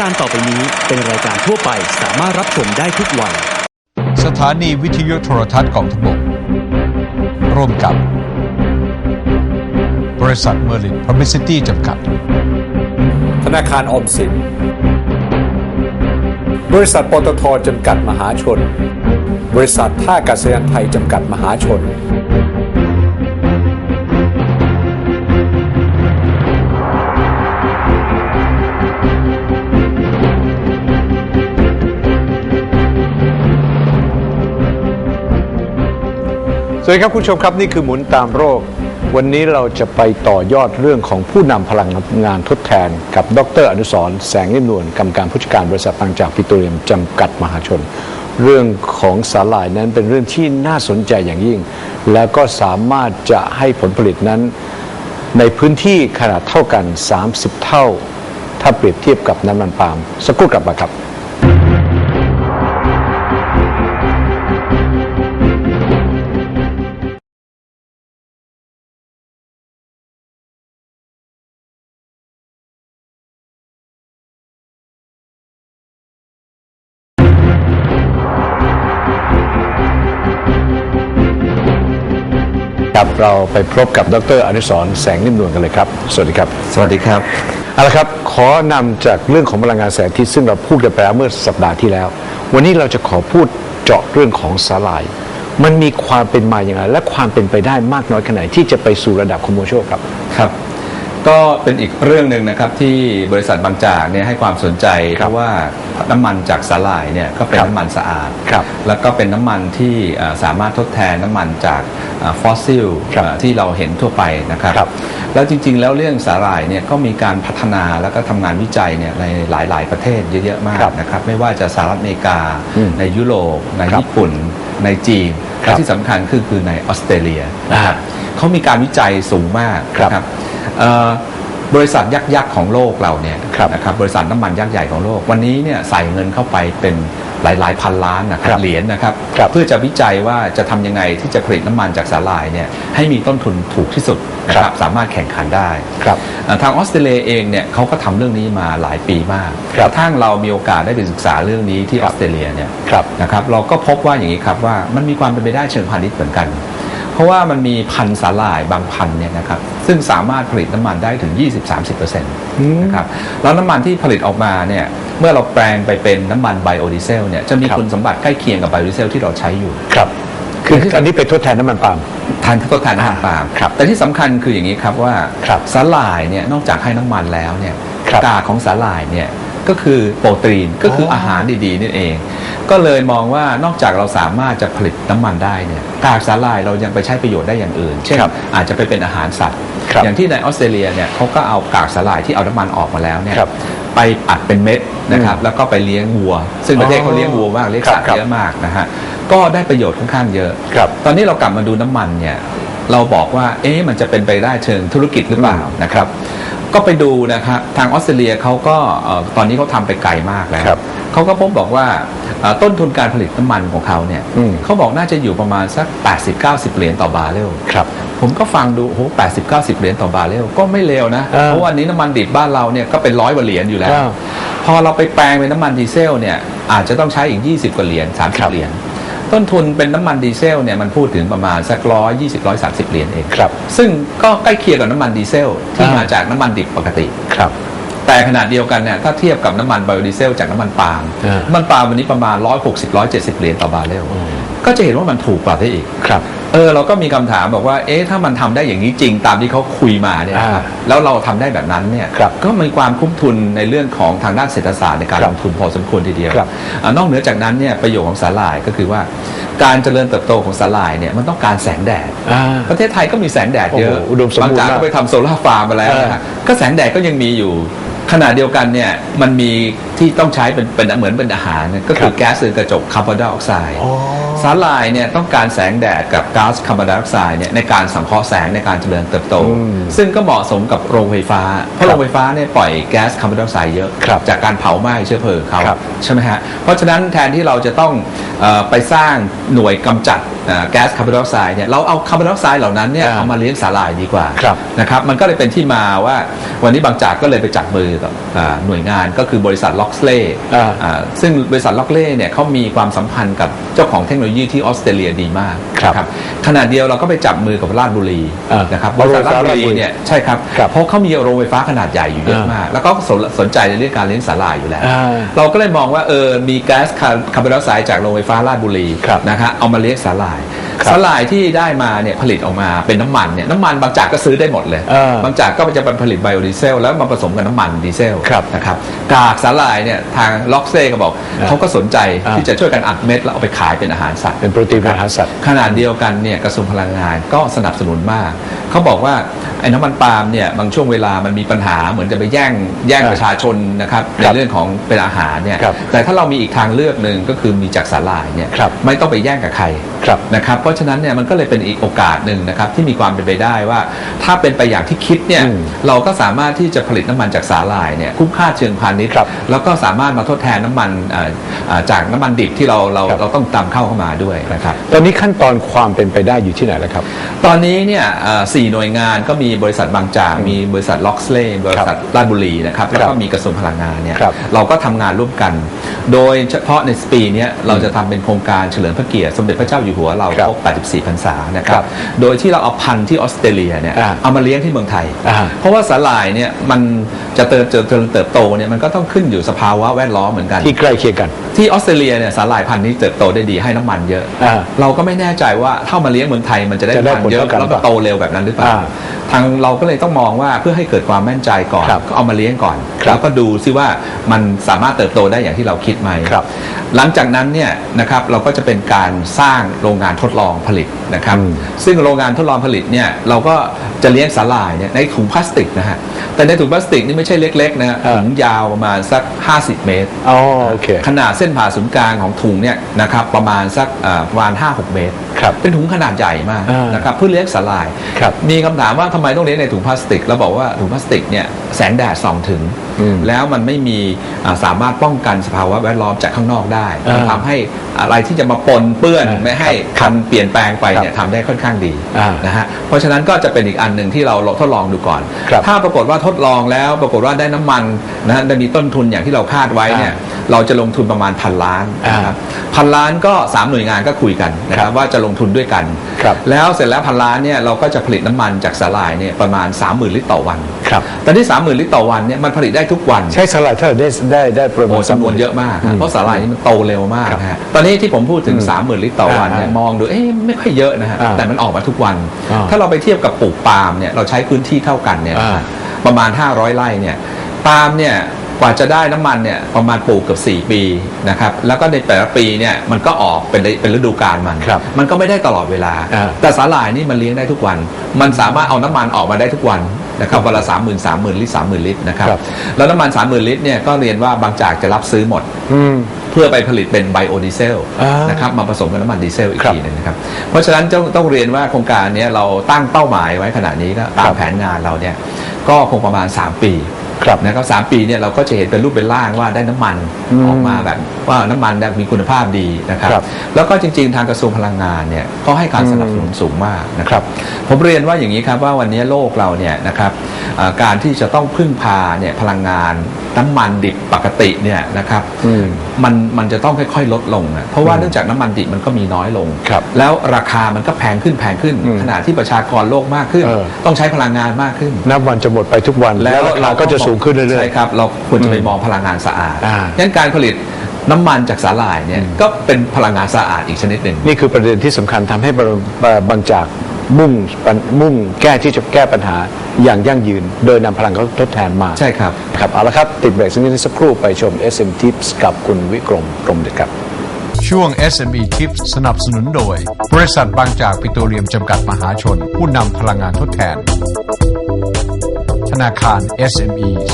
การต่อไปนี้เป็นรายการทั่วไปสามารถรับชมได้ทุกวัย สถานีวิทยุโทรทัศน์กองทพบกร่วมกับ บริษัทเมอร์ลินพร m มิซิตี้จำกัด ธนาคารออมสิน บริษัทปตทจำกัดมหาชน บริษัทท่าอากาศยานไทยจำกัดมหาชน วัสดีครับคุณผู้ชมครับนี่คือหมุนตามโรค วันนี้เราจะไปต่อยอดเรื่องของผู้นำพลังงานทดแทน กับดรอนุสรแสงนิ่มนวลกรรมการผู้จัดการบริษัทบางจากปิโตรเลียมจำกัดมหาชน เรื่องของสาหร่ายนั้นเป็นเรื่องที่น่าสนใจอย่างยิ่ง แล้วก็สามารถจะให้ผลผลิตนั้น ในพื้นที่ขนาดเท่ากัน 30 เท่า ถ้าเปรียบเทียบกับน้ำมันปาล์มสักครู่กลับมาครับ ครับ เราไปพบกับดรอนุสรณ์แสงนิ่มนวลกันเลยครับ สวัสดีครับ สวัสดีครับเอาละครับ ขอนำจากเรื่องของพลังงานแสงอาทิตย์ซึ่งเราพูดกันไปแล้วเมื่อสัปดาห์ที่แล้ว วันนี้เราจะขอพูดเจาะเรื่องของสาหร่าย มันมีความเป็นมาอย่างไรและความเป็นไปได้มากน้อยแค่ไหนที่จะไปสู่ระดับคอมเมอร์เชียลครับครับ ก็เป็นอีกเรื่องหนึ่งนะครับที่บริษัทบางจากเนี่ยให้ความสนใจครัเพบราะว่าน้ำมันจากสาหร่ายเนี่ยก็เป็นครับน้ำมันสะอาดครับแล้วก็เป็นน้ำมันที่เอ่อสามารถทดแทนน้ำมันจากฟอสซิลครับที่เราเห็นทั่วไปนะครับครับแล้วจริงๆ แล้วเรื่องสาหร่ายเนี่ยก็มีการพัฒนาแล้วก็ทำงานวิจัยเนี่ยในหลาย ๆ ประเทศเยอะๆมากครับนะครับไม่ว่าจะสหรัฐอเมริกาอืมในยุโรปในครับญี่ปุ่น ในจีนครัและบที่สำคัญคือคือในออสเตรเลียนะครับอ่า เขามีการวิจัยสูงมากครับนะครับเอ่อบริษัทยักษ์ยักษ์ของโลกเราเนี่ยครับนะครับบริษัทน้ำมันยักษ์ใหญ่ของโลก วันนี้เนี่ยใส่เงินเข้าไปเป็นหลายหลายๆพันล้านนะคครัรับบเหรียญนะครับครับ เพื่อจะวิจัยว่าจะทำยังไงที่จะผลิตน้ำมันจากสาหร่ายเนี่ยให้มีต้นทุนถูกที่สุดนะคครัรับบสามารถแข่งขันได้ครับเอ่อทางออสเตรเลียเองเนี่ยเขาก็ทำเรื่องนี้มาหลายปีมากครับกระทั่งเรามีโอกาสได้ไปศึกษาเรื่องนี้ที่ออสเตรเลียเนี่ยครับนะครับเราก็พบว่าอย่างนี้ครับว่ามันมีความเป็นไปได้เชิงพาณิชย์เหมือนกันเพ ราะว่ามันมีพันธุ์สาหร่ายบางพันธุ์เนี่ยนะครับซึ่งสามารถผลิตน้ำมันได้ถึง 20-30%นะครับแล้วน้ำมันที่ผลิตออกมาเนี่ยเมื่อเราแปลงไปเป็นน้ำมันไบโอดีเซลเนี่ยจะมีครับคุณสมบัติใกล้เคียงกับไบโอดีเซลที่เราใช้อยู่ครับคืออันนี้เป็นทดแทนน้ำมันปาล์มทานทดแทนอาหารปาล์มครับแต่ที่สำคัญคืออย่างนี้ครับว่าครับสาหร่ายเนี่ยนอกจากให้น้ำมันแล้วเนี่ยครับกากของสาหร่ายเนี่ย ก็คือโปรตีนก็คืออออาหารดีๆนี่เอง ก็เลยมองว่านอกจากเราสามารถจะผลิตน้ำมันได้เนี่ยกากสาหร่ายเรายังไปใช้ประโยชน์ได้อย่างอื่น เช่นครับอาจจะไปเป็นอาหารสัตว์ครับอย่างที่ในออสเตรเลียเนี่ยเขาก็เอากากสาหร่ายที่เอาน้ำมันออกมาแล้วเนี่ยครับไปอัดเป็นเม็ดนะครับแล้วก็ไปเลี้ยงวัว ซึ่งประเทศอ๋อเขาเลี้ยงวัวมากเลี้ยงสัตว์ครับเยอะมากนะฮะก็ได้ประโยชน์ค่อนข้างเยอะครับตอนนี้เรากลับมาดูน้ำมันเนี่ยเราบอกว่าเอ๊ะมันจะเป็นไปได้เชิงธุรกิจหรือเปล่าอืมนะครับ ก็ไปดูนะครับทางออสเตรเลียเขาก็เอ่อตอนนี้เขาทำไปไกลมากแล้วครับเขาก็พบบอกว่าเอ่อต้นทุนการผลิตน้ำมันของเขาเนี่ยอืม เขาบอกน่าจะอยู่ประมาณสัก 80-90 เหรียญต่อบาร์เรล ครับ ผมก็ฟังดูโอ้โห80 90เหรียญต่อบาร์เรลก็ไม่เลวนะอ่าเพราะวันนี้น้ำมันดิบบ้านเราเนี่ยก็เป็นร้อยกว่าเหรียญอยู่แล้วอ่าพอเราไปแปลงเป็นน้ำมันดีเซลเนี่ยอาจจะต้องใช้อีก 20 กว่าเหรียญครับ30เหรียญ ต้นทุนเป็นน้ำมันดีเซลเนี่ยมันพูดถึงประมาณสักร้อยยี่สิบร้อยสามสิบเหรียญเอง ครับ ซึ่งก็ใกล้เคียงกับน้ำมันดีเซลที่อ่าม มาจากน้ำมันดิบปกติ ครับ แต่ขนาดเดียวกันเนี่ยถ้าเทียบกับน้ำมันไบโอดีเซลจากน้ำมันปาล์มอ่าน้ำมันปาล์มวันนี้ประมาณ 160 170 เหรียญต่อบาร์เรลก็จะเห็นว่ามันถูกกว่าได้อีก ครับ เออเราก็มีคำถามบอกว่า เอ๊ะถ้ามันทำได้อย่างนี้จริงตามที่เขาคุยมาเนี่ยนะครับอ่าแล้วเราทำได้แบบนั้นเนี่ยครับก็มีความคุ้มทุนในเรื่องของทางด้านเศรษฐศาสตร์ในการครัลบงทุนพอสมควรทีเดียวครับอ่านอกเหนือจากนั้นเนี่ยประโยชน์ของสาหร่ายก็คือว่า การเจริญเติบโตของสาหร่ายเนี่ยมันต้องการแสงแดดอ่าประเทศไทยก็มีแสงแดดเยอะโอ้โหอุดมสมบูรณ์บางจากมากก็ไปทำโซลาร์ฟาร์มมาแล้วนะฮะเออก็แสงแดดก็ยังมีอยู่ขณะเดียวกันเนี่ยมันมี ที่ต้องใช้เป็นเป็นเหมือนเป็นอาหารเนี่ยก็คือแก๊สเรือนกระจกคาร์บอนไดออกไซด์อ๋อสาหร่ายเนี่ยต้องการแสงแดดกับก๊าซคาร์บอนไดออกไซด์เนี่ยในการสังเคราะห์แสงในการเจริญเติบโต อืมซึ่งก็เหมาะสมกับโรงไฟฟ้า เพราะครับโรงไฟฟ้าเนี่ยปล่อยแก๊สคาร์บอนไดออกไซด์เยอะ ครับจากการเผาไหม้เชื้อเพลิงเขาครับ ใช่ไหมฮะเพราะฉะนั้นแทนที่เราจะต้องเออไปสร้างหน่วยกำจัดเอ่อแก๊สคาร์บอนไดออกไซด์เนี่ยเราเอาคาร์บอนไดออกไซด์เหล่านั้นเนี่ยอ่าเอามาเลี้ยงสาหร่ายดีกว่า ครับ นะครับมันก็เลยเป็นที่มาว่าวันนี้บางจากก็เลยไปจับมือกับอ่าหน่วยงานก็คือบริษัทล็อกอกสเล่อ่าซึ่งบริษัทล็อกเล่เนี่ยเขามีความสัมพันธ์กับเจ้าของเทคโนโลยีที่ออสเตรเลียดีมากครับนะขณะเดียวเราก็ไปจับมือกับราชบุรีอ่านนะครับบเอาริโรษังทไฟฟ้าราชบุรีราชบุรีเนี่ยใช่ครับครับเพราะเขามีโรงไฟฟ้าขนาดใหญ่อยู่เยอะอ่ามมาก แล้วก็สนสนใจในเรื่องการเลี้ยงสาหร่ายอยู่แล้วอ่าเราก็เลยมองว่าเออมีแก๊สคาร์บอนไดออกไซด์จากโรงไฟฟ้าราชบุรีครับนะฮะเอามาเลี้ยงสาหร่ายครับ สาหร่ายที่ได้มาเนี่ยผลิตออกมาเป็นน้ำมันเนี่ยน้ำมันบางจากก็ซื้อได้หมดเลยอ่าบางจากก็จะเป็นผลิตไบโอดีเซล แล้วมาผสมกับน้ำมันดีเซลครับนะครับกากสาหร่ายเนี่ยทางล็อกเซ่ก็บอกอ่าเขาก็สนใจอ่า ที่จะช่วยกันอัดเม็ดแล้วเอาไปขายเป็นอาหารสัตว์เป็นโปรตีนเป็นอาหารสัตว์ ขนาดเดียวกันเนี่ยกระทรวงพลังงานก็สนับสนุนมากเขาบอกว่าไอ้น้ำมันปาล์มเนี่ยบางช่วงเวลามันมีปัญหาเหมือนจะไปแย่งแย่งอ่าประชาชนนะครับในครับเรื่องของเป็นอาหารเนี่ยครับแต่ถ้าเรามีอีกทางเลือกหนึ่งก็คือมีจากสาหร่ายเนี่ยครับ ไม่ต้องไปแย่งกับใครครับนะครับเพราะฉะนั้นเนี่ยมันก็เลยเป็นอีกโอกาสหนึ่งนะครับที่มีความเป็นไปได้ว่าถ้าเป็นไปอย่างที่คิดเนี่ยอืมเราก็สามารถที่จะผลิตน้ำมันจากสาหร่ายเนี่ยคุ้มค่าเชิงพาณิชย์ครับแล้วก็สามารถมาทดแทนน้ำมันเอ่อเอ่อจากน้ำมันดิบที่เราเราครับ เราต้องตามเข้าเข้ามาด้วยนะครับ ตอนนี้ขั้นตอนความเป็นไปได้อยู่ที่ไหนแล้วครับ ตอนนี้เนี่ยเอ่อสี่หน่วยงานก็มีบริษัทบางจาก มีบริษัทล็อกสเล่บริษัทราชบุรีนะครับแล้วก็มีกระทรวงพลังงานเนี่ยครับเราก็ทำงานร่วมกัน โดยเฉพาะในปีเนี้ยเราจะทำเป็นโครงการเฉลิมพระเกียรติสมเด็จพระเจ้าอยู่หัวเราครับครบ84พรรษานะคครัรับบโดยที่เราเอาพันธุ์ที่ออสเตรเลียเนี่ยอ่าเอามาเลี้ยงที่เมืองไทยอ่าเพราะว่าสาหร่ายเนี่ยมันจะเติบเติบเติบเติบโตเนี่ยมันก็ต้องขึ้นอยู่สภาวะแวดล้อมเหมือนกันที่ใกล้เคียงกัน ที่ออสเตรเลียเนี่ยสาหร่ายพันธุ์นี้เติบโตได้ดีให้น้ำมันเยอะอ่าเราก็ไม่แน่ใจว่าถ้ามาเลี้ยงเมืองไทยมันจะได้จะได้น้ำมันเยอะผลเท่ากันแล้วก็โตเร็วแบบนั้นหรือเปล่าอ่าทางเราก็เลยต้องมองว่าเพื่อให้เกิดความแม่นใจก่อนครับก็เอามาเลี้ยงก่อนครับ แล้วก็ดูซิว่ามันสามารถเติบโตได้อย่างที่เราคิดไหมครับ หลังจากนั้นเนี่ยนะครับเราก็จะเป็นการสร้างโรงงานทดลองผลิตนะครับอืมซึ่งโรงงานทดลองผลิตเนี่ยเราก็จะเลี้ยงสาหร่ายเนี่ยในถุงพลาสติกนะฮะแต่ในถุงพลาสติกนี่ไม่ใช่เล็กๆนะฮะอ่าถุงยาวประมาณสัก 50 เมตรอ๋อโอเคขนาดเส้นผ่าศูนย์กลางของถุงเนี่ยนะครับประมาณสักเอ่อประมาณ 5-6 เมตรครับเป็นถุงขนาดใหญ่มากอ่านนะครับเพื่อเลี้ยงสาหร่ายครับมีคำถามว่าทำไมต้องเลี้ยงในถุงพลาสติก แล้วบอกว่าถุงพลาสติกเนี่ยแสงแดดส่องถึงอืมแล้วมันไม่มีอ่าสามารถป้องกันสภาวะแวดล้อมจากข้างนอกได้อ่ามันทำให้อะไรที่จะมาปนเปื้อนอ่าไม่ให้ครับคันเปลี่ยนแปลงไปเนี่ยครับทำได้ค่อนข้างดีอ่านนะฮะเพราะฉะนั้นก็จะเป็นอีกอันหนึ่งที่เราทดลองดูก่อนครับถ้าปรากฏว่าทดลองแล้วปรากฏว่าได้น้ำมันนะฮะได้มีต้นทุนอย่างที่เราคาดไว้เนี่ยอ่เราจะลงทุนประมาณพันล้านนะครับพันล้านก็สามหน่วยงานก็คุยกันนะคครัรับบว่าจะลงทุนด้วยกันครับแล้วเสร็จแล้วพันล้านเนี่ยเราก็จะผลิตน้ำมันจากสาหร่ายเนี่ยประมาณ 30,000 ลิตรต่อวันครับแต่ที่ 30,000 ลิตรต่อวันเนี่ยมันผลิตได้ทุกวัน ใช้สลัดเท่าไหร่ได้ได้ได้ประมาโอ้ณ จำนวนเยอะมากครับเพราะสาหร่ายนี่มันโตเร็วมากครับนะฮะตอนนี้ที่ผมพูดถึง 30,000 ลิตรต่อวันเนี่ยอ่ามองดูเอ๊ะไม่ค่อยเยอะนะฮะอ่าแต่มันออกมาทุกวัน อ่าถ้าเราไปเทียบกับปลูกปาล์มเนี่ยเราใช้พื้นที่เท่ากันเนี่ยอ่าประมาณ 500 ไร่เนี่ยปาล์มเนี่ย กว่าจะได้น้ำมันเนี่ยประมาณปลูกเกือบ4 ปีนะครับแล้วก็ในแต่ละปีเนี่ยมันก็ออกเป็นเป็นฤดูกาลมันครับมันก็ไม่ได้ตลอดเวลาอ่าแต่สาหร่ายนี่มันเลี้ยงได้ทุกวัน มันสามารถเอาน้ำมันออกมาได้ทุกวันนะครับวันละสามหมื่นสามหมื่นลิตรสามหมื่นลิตรนะครับครับแล้วน้ำมันสามหมื่นลิตรเนี่ยก็เรียนว่าบางจากจะรับซื้อหมดอืมเพื่อไปผลิตเป็นไบโอดีเซลอ่านนะครับมาผสมกับน้ำมันดีเซลอีกครับทีหนึงนะครับเพราะฉะนั้นต้องต้องเรียนว่าโครงการเนี้ยเราตั้งเป้าหมายไว้ขนาดนี้ก็ตาครัมบแผนงานเราเนี่ยก็คงประมาณ 3 ปี ครับนะครับสามปีเนี่ยเราก็จะเห็นเป็นรูปเป็นร่างว่าได้น้ำมันอืมออกมาแบบว่าน้ำมันเนี่ยมีคุณภาพดีนะครับครับ แล้วก็จริงๆ ทางกระทรวงพลังงานเนี่ยก็ให้การสนับสนุนสูงมากนะคครัรับบผมเรียนว่าอย่างนี้ครับว่าวันนี้โลกเราเนี่ยนะครับเอ่อการที่จะต้องพึ่งพาเนี่ยพลังงานน้ำมันดิบปกติเนี่ยนะครับอืมมันมันจะต้องค่อยๆ ลดลงนะเพราะว่าเนื่องจากน้ำมันดิบมันก็มีน้อยลงครับแล้วราคามันก็แพงขึ้นแพงขึ้นอืมขณะที่ประชากรโลกมากขึ้นเออต้องใช้พลังงานมากขึ้น นับวันจะหมดไปทุกวันแล้วราคาก็จะสูงขึ้นเรื่อยใช่ครับ เราควรจะไปมองพลังงานสะอาดอ่า งั้นการผลิตน้ำมันจากสาหร่ายเนี่ยก็เป็นพลังงานสะอาดอีกชนิดหนึ่งๆนี่คือประเด็นที่สำคัญทำให้บางบางจากมุ่งมุ่งแก้ที่จะแก้ปัญหาอย่างยั่งยืน โดยนำพลังเขาทดแทนมาใช่ครับ ครับเอาละครับ ติดเบรกสักนิดสักครู่ไปชม SM Tips กับคุณวิกรมกรมเด็ดครับ ช่วง SME Tips สนับสนุนโดย บริษัทบางจากปิโตรเลียมจำกัดมหาชน ผู้นำพลังงานทดแทน ธนาคาร SMEs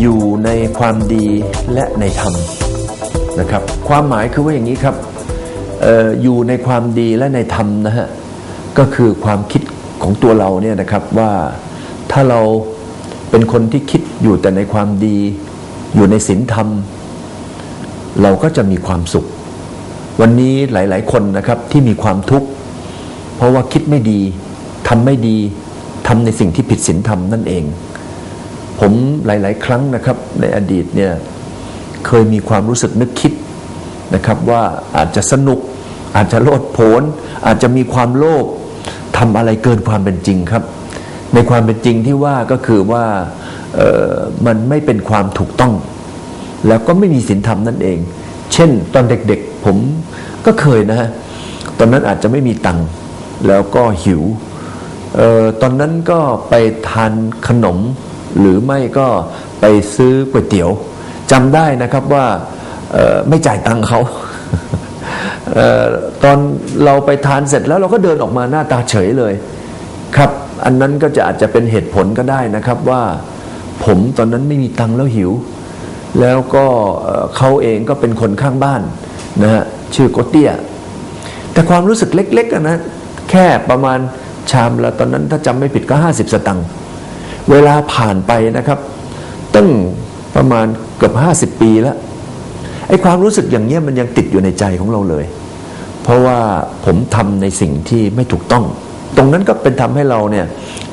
อยู่ในความดีและในธรรมนะครับ ความหมายคือว่าอย่างนี้ครับอออยู่ในความดีและในธรรมนะฮะก็คือความคิดของตัวเราเนี่ยนะครับว่าถ้าเราเป็นคนที่คิดอยู่แต่ในความดี อยู่ในศีลธรรม เราก็จะมีความสุข วันนี้หลาย ๆ คนนะครับที่มีความทุกข์ เพราะว่าคิดไม่ดีทำไม่ดีทำในสิ่งที่ผิดศีลธรรมนั่นเอง ผมหลาย ๆ ครั้งนะครับในอดีตเนี่ยเคยมีความรู้สึกนึกคิดนะครับว่าอาจจะสนุก อาจจะโลดโผนอาจจะมีความโลภทำอะไรเกินความเป็นจริงครับ ในความเป็นจริงที่ว่าก็คือว่ามันไม่เป็นความถูกต้อง แล้วก็ไม่มีศีลธรรมนั่นเอง เช่น ตอนเด็กๆผมก็เคยนะฮะตอนนั้นอาจจะไม่มีตังค์ แล้วก็หิวเออตอนนั้นก็ไปทานขนม หรือไม่ก็ไปซื้อก๋วยเตี๋ยวจำได้นะครับว่าไม่จ่ายตังค์เขาเออตอนเราไปทานเสร็จแล้วเราก็เดินออกมาหน้าตาเฉยเลยครับ อันนั้นก็จะอาจจะเป็นเหตุผลก็ได้นะครับว่าผมตอนนั้นไม่มีตังค์แล้วหิว แล้วก็เขาเองก็เป็นคนข้างบ้านนะฮะชื่อโกเตียแต่ความรู้สึกเล็กๆนะ แค่ประมาณชามละตอนนั้นถ้าจำไม่ผิดก็ 50 สตังค์เวลาผ่านไปนะครับ ตั้งประมาณเกือบ 50 ปีแล้วไอ้ความรู้สึกอย่างเนี้ยมันยังติดอยู่ในใจของเราเลย เพราะว่าผมทำในสิ่งที่ไม่ถูกต้อง ตรงนั้นก็เป็นทำให้เราเนี่ย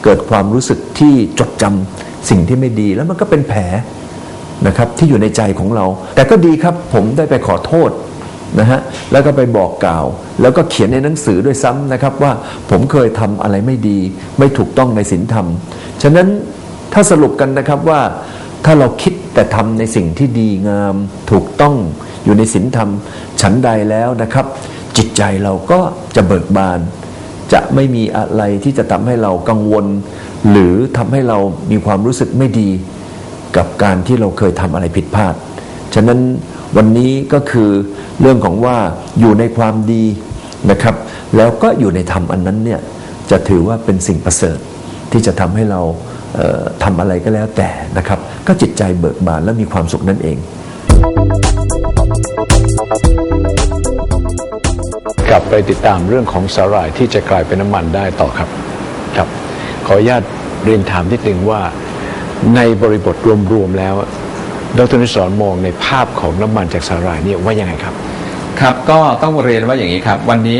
เกิดความรู้สึกที่จดจำสิ่งที่ไม่ดีแล้วมันก็เป็นแผลนะครับที่อยู่ในใจของเรา แต่ก็ดีครับผมได้ไปขอโทษ นะฮะแล้วก็ไปบอกกล่าว แล้วก็เขียนในหนังสือด้วยซ้ำนะครับว่าผมเคยทำอะไรไม่ดี ไม่ถูกต้องในศีลธรรม ฉะนั้นถ้าสรุปกันนะครับว่าถ้าเราคิดแต่ทำในสิ่งที่ดีงามถูกต้องอยู่ในศีลธรรมฉันใดแล้วนะครับ จิตใจเราก็จะเบิกบาน จะไม่มีอะไรที่จะทำให้เรากังวล หรือทำให้เรามีความรู้สึกไม่ดี กับการที่เราเคยทำอะไรผิดพลาด ฉะนั้น วันนี้ก็คือเรื่องของว่าอยู่ในความดีนะครับ แล้วก็อยู่ในธรรมอันนั้นเนี่ยจะถือว่าเป็นสิ่งประเสริฐที่จะทำให้เราเทำอะไรก็แล้วแต่นะครับ ก็จิตใจเบิกบานและมีความสุขนั่นเองกลับไปติดตามเรื่องของสาหร่ายที่จะกลายเป็นน้ำมันได้ต่อครับครับ ขออนุญาตเรียนถามนิดนึงว่าในบริบทรวมๆแล้ว ดรนิสสันมองในภาพของน้ำมันจากสาหร่ายเนี่ยว่ายังไงครับ ครับก็ต้องเรียนว่าอย่างนี้ครับ วันนี้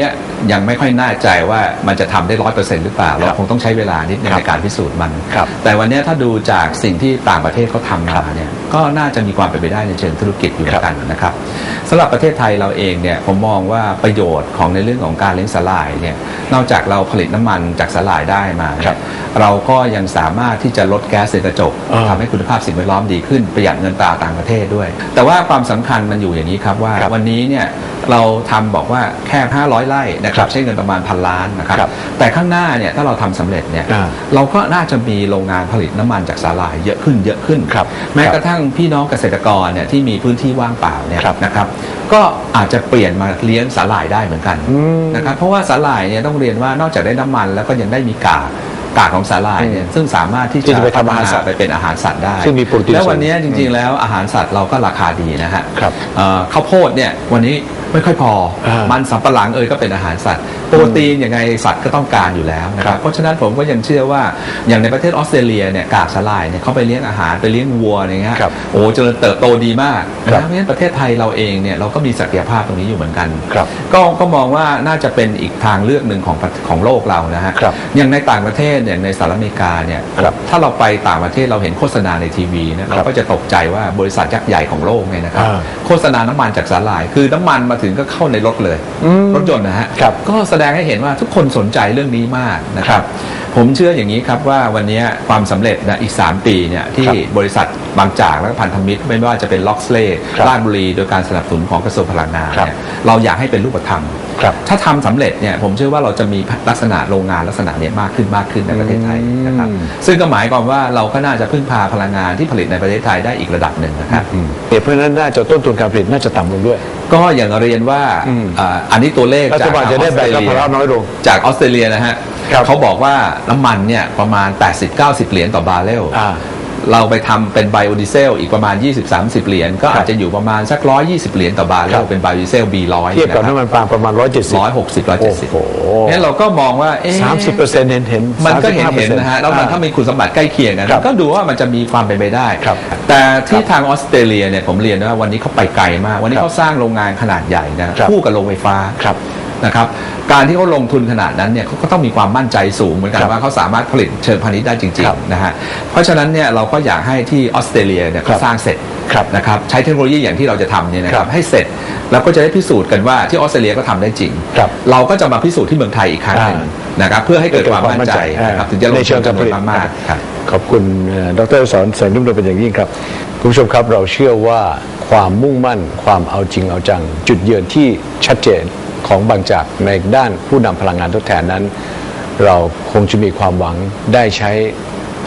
ยังไม่ค่อยแน่ใจว่ามันจะทำได้ร้อยเปอร์เซ็นต์หรือเปล่า เราคงต้องใช้เวลานิดนึงครับในการพิสูจน์มันครับแต่วันนี้ถ้าดูจากสิ่งที่ต่างประเทศเขาทำมาเนี่ยก็น่าจะมีความเป็นไปได้ในเชิงธุรกิจอยู่เหมือนกันนะครับสำหรับประเทศไทยเราเองเนี่ยผมมองว่าประโยชน์ของในเรื่องของการเลี้ยงสาหร่ายเนี่ยนอกจากเราผลิตน้ำมันจากสาหร่ายได้มาเนี่ครัยบเราก็ยังสามารถที่จะลดแก๊สเรือนกระจกอ่าทำให้คุณภาพสิ่งแวดล้อมดีขึ้นประหยัดเงินตราต่างประเทศด้วย แต่ว่าความสำคัญมันอยู่อย่างนี้ครับว่าครับวันนี้เนี่ย เราทำบอกว่าแค่ 500 ไร่นะคครัรับบใช้เงินประมาณพันล้านนะครับครับแต่ข้างหน้าเนี่ยถ้าเราทำสำเร็จเนี่ยอ่าเราก็น่าจะมีโรงงานผลิตน้ำมันจากสาหร่ายเยอะขึ้นเยอะขึ้นครับแม้กระทั่งพี่น้องเกษตรกรเนี่ยที่มีพื้นที่ว่างเปล่าเนี่ยครับนะครับก็อาจจะเปลี่ยนมาเลี้ยงสาหร่ายได้เหมือนกันอืมนะครับเพราะว่าสาหร่ายเนี่ยต้องเรียนว่านอกจากได้น้ำมันแล้วก็ยังได้มีกากกากของสาหร่ายเนี่ยซึ่งสามารถที่ที่จะจะไปทำอาหารสัตว์ไปเป็นอาหารสัตว์ได้ซึ่งมีโปรตีนแล้ววันสูงนี้จริงๆแล้วอาหารสัตว์เราก็ราคาดีนะฮะครับเอ่อข้าวโพดเนี่ยวันนี้ ไม่ค่อยพอ อ่ามัมันสำปะหลังเอยก็เป็นอาหารสัตว์ โปรตีนยังไงสัตว์ก็ต้องการอยู่แล้วนะคครัรับบเพราะฉะนั้นผมก็ยังเชื่อว่าอย่างในประเทศออสเตรเลียเนี่ยกากสาหร่ายเนี่ยเขาไปเลี้ยงอาหารไปเลี้ยงวัวอะไรเงี้ยครับโอ้เจริญเติบโตดีมากครันะบ เพราะฉะนั้นประเทศไทยเราเองเนี่ยเราก็มีศักยภาพตรงนี้อยู่เหมือนกัน ครับ ก็ก็มองว่าน่าจะเป็นอีกทางเลือกหนึ่งของประของโลกเรานะฮะครับอย่างในต่างประเทศเนี่ยในสหรัฐอเมริกาเนี่ยครับถ้าเราไปต่างประเทศเราเห็นโฆษณาในทีวีนะเราก็จะตกใจว่าบริษัทยักษ์ใหญ่ของโลกเนี่ยนะครับอ่าโฆษณาน้ำมันจากสาหร่ายคือน้ำมันมาถึงก็เข้าในรถเลยอืมรถยนต์นะฮะครับก็แสดงให้เห็นว่าทุกคนสนใจเรื่องนี้มากนะคครัรับบผมเชื่ออย่างนี้ครับว่าวันนี้ความสำเร็จนะอีก 3 ปีเนี่ยที่ครับบริษัทบางจากและพันธมิตร ไม่ว่าจะเป็นล็อกสเลย์ครับราชบุรี โดยการสนับสนุนของกระทรวงพลังงานครับเนี่ยเราอยากให้เป็นรูปธรรมครับถ้าทำสำเร็จเนี่ยผมเชื่อว่าเราจะมีลักษณะโรงงานลักษณะเนี้ยมากขึ้นมากขึ้นในประเทศไทยนะครับอืมซึ่งก็หมายความว่าเราก็น่าจะพึ่งพาพลังงานที่ผลิตในประเทศไทยได้อีกระดับหนึ่งนะครับเพราะฉะนั้นน่าจะต้นทุนการผลิตน่าจะต่ำลงด้วย ก็อย่างเรียนว่าอืมอ่าอันนี้ตัวเลขรัฐบาลจะได้แบกรับภาระน้อยลงจากออสเตรเลียนะฮะครับเขาบอกว่าน้ำมันเนี่ยประมาณ 80-90 เหรียญต่อบาร์เรลอ่า เราไปทำเป็นไบโอดีเซลอีกประมาณ 20-30 เหรียญก็อาจจะอยู่ประมาณสัก 120 เหรียญต่อบาร์เรครัลบ เป็นไบโอดีเซล B100 เทียบกับนะคน้ำรับมันปาล์มประมาณ 170 ร้อยหกสิบร้อยเจ็ดสิบโอ้โหเนี่ยเราก็มองว่าเอ๊ะสามสิบเปอร์เซ็นต์เห็นเห็นมันก็เห็น35%เห็นนะฮะแล้วมันถ้ามีคุณสมบัติใกล้เคียงกันครับก็ดูว่ามันจะมีความเป็นไปได้ ครับแต่ที่ทางออสเตรเลียเนี่ยผมเรียนว่าวันนี้เขาไปไกลมาก วันนี้ครับเขาสร้างโรงงานขนาดใหญ่นะครับคู่กับโรงไฟฟ้า ครับ นะครับการที่เขาลงทุนขนาดนั้นเนี่ยเขาก็ต้องมีความมั่นใจสูงเหมือนกันครับว่าเขาสามารถผลิตเชิงพาณิชย์ได้จริงครับๆนะฮะเพราะฉะนั้นเนี่ยเราก็อยากให้ที่ออสเตรเลียเนี่ยครัเขาบสร้างเสร็จครับนะครับใช้เทคโนโลยีอย่างที่เราจะทำเนี่ยนะคครัรับบให้เสร็จแล้วก็จะได้พิสูจน์กันว่าที่ออสเตรเลียก็ทำได้จริงครับเราก็จะมาพิสูจน์ที่เมืองไทยอีกครั้งหนึ่งอ่นะครับเพื่อให้เกิดความมั่นใจนะครับถึงจะลงในทุเชินงการผลิตจำนวนมากๆครับขอบคุณเอ่อดรสอนแสงนุ่มนวลเป็นอย่างยิ่งครับคุณผู้ชมครับเราเชื่อว่าความมุ่งมั่น ความเอาจริงเอาจัง จุดยืนที่ชัดเจน ของบางจากในด้านผู้นำพลังงานทดแทนนั้น เราคงจะมีความหวังได้ใช้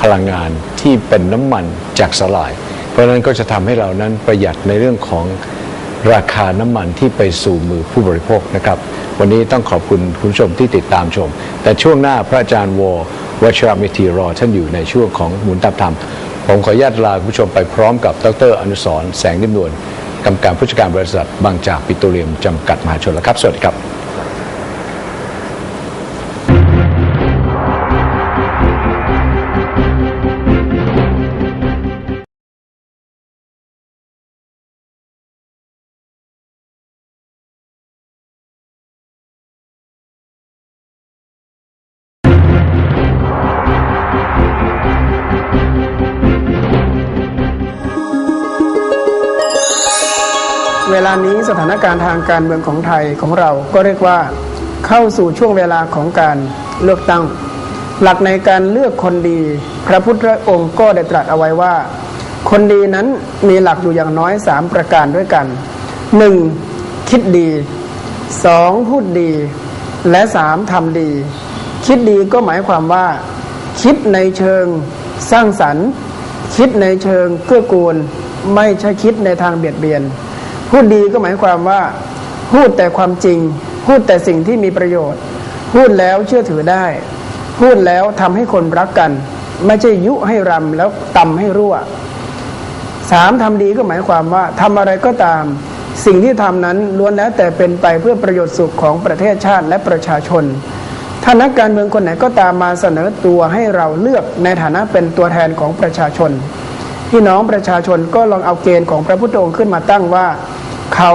พลังงานที่เป็นน้ำมันจากสลาย เพราะนั้นก็จะทำให้เรานั้นประหยัดในเรื่องของราคาน้ำมันที่ไปสู่มือผู้บริโภคนะครับ วันนี้ต้องขอบคุณคุณผู้ชมที่ติดตามชม แต่ช่วงหน้าพระอาจารย์ววัชรมิธีรอท่านอยู่ในช่วงของหมุนตับธรรม ผมขออนุญาตลาคุณผู้ชมไปพร้อมกับดรอนุสรแสงนิ่มนวล กรรมการผู้จัดการบริษัทบางจากปิโตรเลียมจำกัดมหาชนแล้วครับ สวัสดีครับ การเมืองของไทยของเราก็เรียกว่า เข้าสู่ช่วงเวลาของการเลือกตั้ง หลักในการเลือกคนดี พระพุทธองค์ก็ได้ตรัสเอาไว้ว่า คนดีนั้นมีหลักอยู่อย่างน้อยสามประการด้วยกัน 1. คิดดี 2. พูดดี และ 3. ทำดี คิดดีก็หมายความว่า คิดในเชิงสร้างสรรค์ คิดในเชิงเกื้อกูล ไม่ใช่คิดในทางเบียดเบียนพูดดีก็หมายความว่า พูดแต่ความจริง พูดแต่สิ่งที่มีประโยชน์ พูดแล้วเชื่อถือได้ พูดแล้วทำให้คนรักกัน ไม่ใช่ยุให้รำแล้วตำให้รั่วสามทำดีก็หมายความว่าทำอะไรก็ตาม สิ่งที่ทำนั้นล้วนแล้วแต่เป็นไปเพื่อประโยชน์สุขของประเทศชาติและประชาชนถ้านักการเมืองคนไหนก็ตามมาเสนอตัวให้เราเลือกในฐานะเป็นตัวแทนของประชาชน พี่น้องประชาชนก็ลองเอาเกณฑ์ของพระพุทธองค์ขึ้นมาตั้งว่า เขา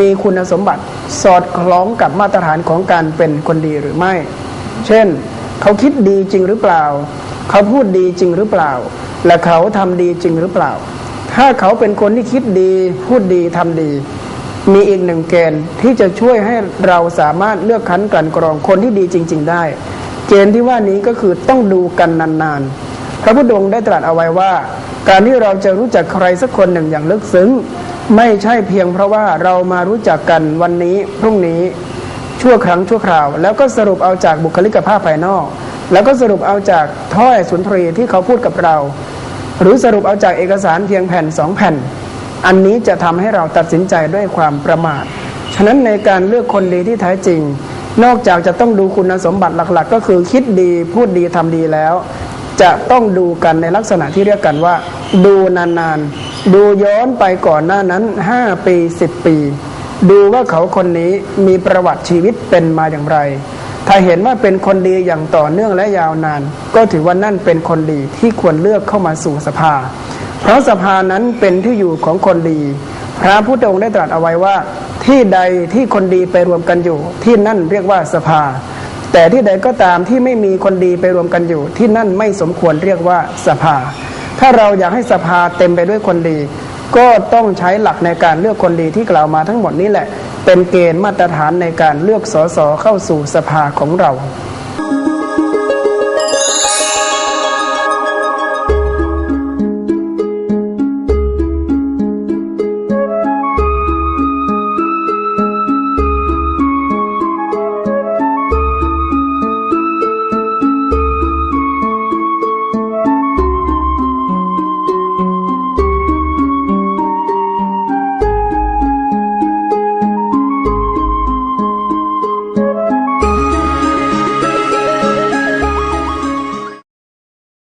มีคุณสมบัติสอดคล้องกับมาตรฐานของการเป็นคนดีหรือไม่ เช่น เขาคิดดีจริงหรือเปล่า เขาพูดดีจริงหรือเปล่า และเขาทำดีจริงหรือเปล่า ถ้าเขาเป็นคนที่คิดดี พูดดีทำดี มีอีกหนึ่งเกณฑ์ที่จะช่วยให้เราสามารถเลือกคั้นกลั่นกรองคนที่ดีจริง ๆ ได้ เกณฑ์ที่ว่านี้ก็คือต้องดูกันนานๆ พระพุทธองค์ได้ตรัสเอาไว้ว่า การที่เราจะรู้จักใครสักคนหนึ่งอย่างลึกซึ้ง ไม่ใช่เพียงเพราะว่าเรามารู้จักกันวันนี้พรุ่งนี้ชั่วครั้งชั่วคราว แล้วก็สรุปเอาจากบุคลิกภาพภายนอก แล้วก็สรุปเอาจากถ้อยสุนทรีที่เขาพูดกับเรา หรือสรุปเอาจากเอกสารเพียงแผ่นสองแผ่น อันนี้จะทำให้เราตัดสินใจด้วยความประมาทฉะนั้นในการเลือกคนดีที่แท้จริง นอกจากจะต้องดูคุณสมบัติหลักๆ ก็คือคิดดีพูดดีทำดีแล้ว จะต้องดูกันในลักษณะที่เรียกกันว่า ดูนานๆ ดูย้อนไปก่อนหน้านั้น5ปี10ปี ดูว่าเขาคนนี้มีประวัติชีวิตเป็นมาอย่างไร ถ้าเห็นว่าเป็นคนดีอย่างต่อเนื่องและยาวนาน ก็ถือว่านั่นเป็นคนดีที่ควรเลือกเข้ามาสู่สภา เพราะสภานั้นเป็นที่อยู่ของคนดี พระพุทธองค์ได้ตรัสเอาไว้ว่า ที่ใดที่คนดีไปรวมกันอยู่ ที่นั่นเรียกว่าสภา แต่ที่ใดก็ตามที่ไม่มีคนดีไปรวมกันอยู่ ที่นั่นไม่สมควรเรียกว่าสภา ถ้าเราอยากให้สภาเต็มไปด้วยคนดี ก็ต้องใช้หลักในการเลือกคนดีที่กล่าวมาทั้งหมดนี้แหละ เป็นเกณฑ์มาตรฐานในการเลือกสสเข้าสู่สภาของเรา